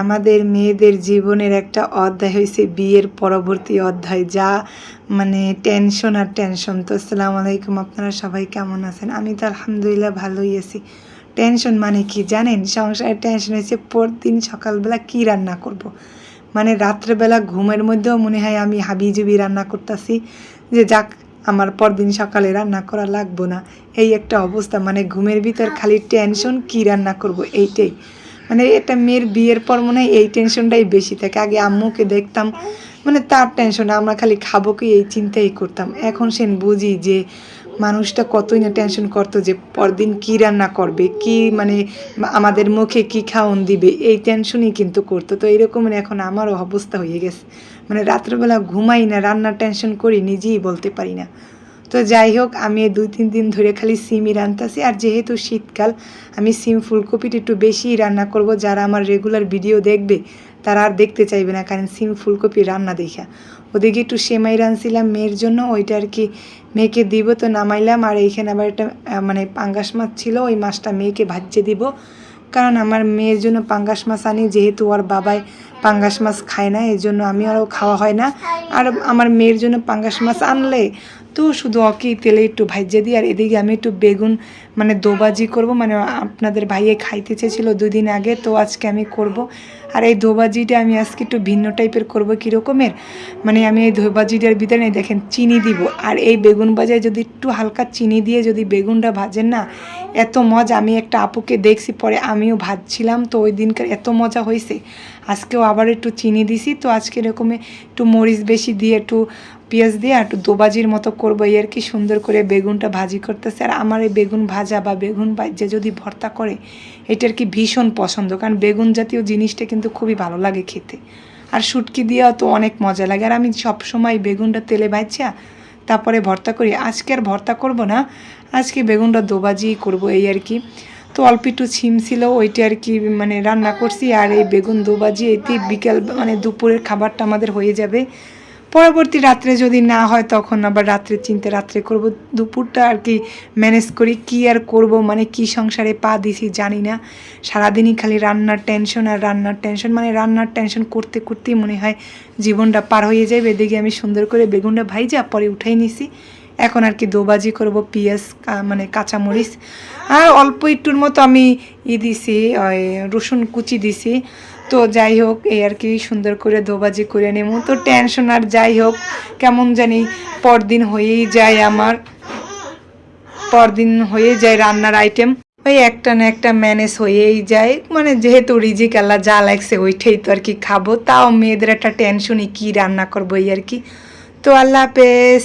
আমাদের মেয়েদের জীবনের একটা অধ্যায় হয়েছে বিয়ের পরবর্তী অধ্যায়, যা মানে টেনশন আর টেনশন তো আসসালামু আলাইকুম, আপনারা সবাই কেমন আছেন? আমি তো আলহামদুলিল্লাহ ভালোই আছি। টেনশন মানে কি জানেন? সংসারের টেনশন হয়েছে পরদিন সকালবেলা কি রান্না করব। মানে রাত্রেবেলা ঘুমের মধ্যেও মনে হয় আমি হাবিজুবি রান্না করতেছি, যে যাক, আমার পরদিন সকালে রান্না করা লাগবো না। এই একটা অবস্থা মানে ঘুমের ভিতর খালি টেনশন কি রান্না করব? এইটাই। মানে এটা মেয়ের বিয়ের পর মনে হয় এই টেনশনটাই বেশি থাকে। আগে আম্মুকে দেখতাম মানে তার টেনশন আমরা খালি খাব কি এই চিন্তাই করতাম। এখন সেন বুঝি যে মানুষটা কতই না টেনশন করতো যে পরদিন কি রান্না করবে, কি মানে আমাদের মুখে কি খাওয়ন দিবে, এই টেনশনই কিন্তু করতো। তো এরকম এখন আমারও অবস্থা হয়ে গেছে। মানে রাত্রেবেলা ঘুমাই না, রান্নার টেনশন করি, নিজেই বলতে পারি না। তো যাই হোক, আমি দুই, তিন দিন ধরে খালি সিমই রান্তাছি আর যেহেতু শীতকাল, আমি সিম ফুলকপিটা একটু বেশিই রান্না করব। যারা আমার রেগুলার ভিডিও দেখবে, তারা আর দেখতে চাইবে না, কারণ সিম ফুলকপি রান্না দেখা। ওদিকে একটু সেমাই রাঁধছিলাম মেয়ের জন্য, ওইটা আর কি মেয়েকে দিব তো নামাইলাম। আর এইখানে আবার একটা মানে পাঙ্গাস মাছ ছিল, ওই মাছটা মেয়েকে ভাজছে দিব। কারণ আমার মেয়ের জন্য পাঙ্গাস মাছ আনি, যেহেতু ওর বাবাই পাঙ্গাস মাছ খায় না এই জন্য আমি আরও খাওয়া হয় না। আর আমার মেয়ের জন্য পাঙ্গাস মাছ আনলে তো শুধু অকি তেলে একটু ভাজ্যে দিই, আর এদিকে আমি একটু বেগুন মানে দোবাজি করব। মানে আপনাদের ভাইয়ে খাইতে চেয়েছিল দুদিন আগে, তো আজকে আমি করব। আর এই দোবাজিটা আমি আজকে একটু ভিন্ন টাইপের করব, কীরকমের? মানে আমি এই দোবাজিটার ভিতরে দেখেন চিনি দিব। আর এই বেগুন ভাজায় যদি একটু হালকা চিনি দিয়ে যদি বেগুনটা ভাজেন না, এত মজা। আমি একটা আপুকে দেখছি, পরে আমিও ভাজছিলাম, তো ওই দিনকার এত মজা হয়েছে আজকেও আবার একটু চিনি দিছি, তো আজকে এরকমে একটু মরিচ বেশি দিয়ে একটু পেঁয়াজ দিয়ে আর একটু দোবাজির মতো করব। এই আর কি সুন্দর করে বেগুনটা ভাজি করতেছে। আর আমার এই বেগুন ভাজা বা বেগুন ভাজা যদি ভর্তা করে, এটার কি ভীষণ পছন্দ। কারণ বেগুন জাতীয় জিনিসটা কিন্তু খুবই ভালো লাগে খেতে। আর শুটকি দিয়েও তো অনেক মজা লাগে। আর আমি সব সময় বেগুনটা তেলে ভাজছা তারপরে ভর্তা করি। আজকে আর ভর্তা করব না। আজকে বেগুনটা দোবাজি করব এই আর কি। তো অল্প একটু ছিম ছিল, ওইটা আর কি মানে রান্না করছি। আর এই বেগুন দুবাজি, এতে বিকেল মানে দুপুরের খাবারটা আমাদের হয়ে যাবে। পরবর্তী রাত্রে যদি না হয়, তখন আবার রাত্রে চিনতে রাত্রে করব। দুপুরটা আর কি ম্যানেজ করি, কি আর করব? মানে কি সংসারে পা দিছি জানি না। সারাদিনই খালি রান্নার টেনশন আর রান্নার টেনশন মানে রান্নার টেনশন করতে করতেই মনে হয় জীবনটা পার হয়ে যাবে এদিকে আমি সুন্দর করে বেগুনটা ভাইজা, পরে উঠাই নিছি। এখন আর কি দোবাজি করব, পেঁয়াজ মানে কাঁচামরিচ। আর অল্প একটুর মতো আমি ই দিছি, ওই রসুন কুচি দিছি। তো যাই হোক, এই আর কি সুন্দর করে দোবাজি করে নেব। তো টেনশন আর যাই হোক, কেমন জানি পরদিন হয়েই যায় আমার। পরদিন হয়ে যায় রান্নার আইটেম ওই একটা না একটা ম্যানেজ হয়েই যায়। মানে যেহেতু রিজিক, আল্লাহ যা লাগছে ওইটাই তো আর কি খাব। তাও মেয়েদের একটা টেনশনই কি রান্না করব এই আর কি। তো আল্লাহ হাফেজ।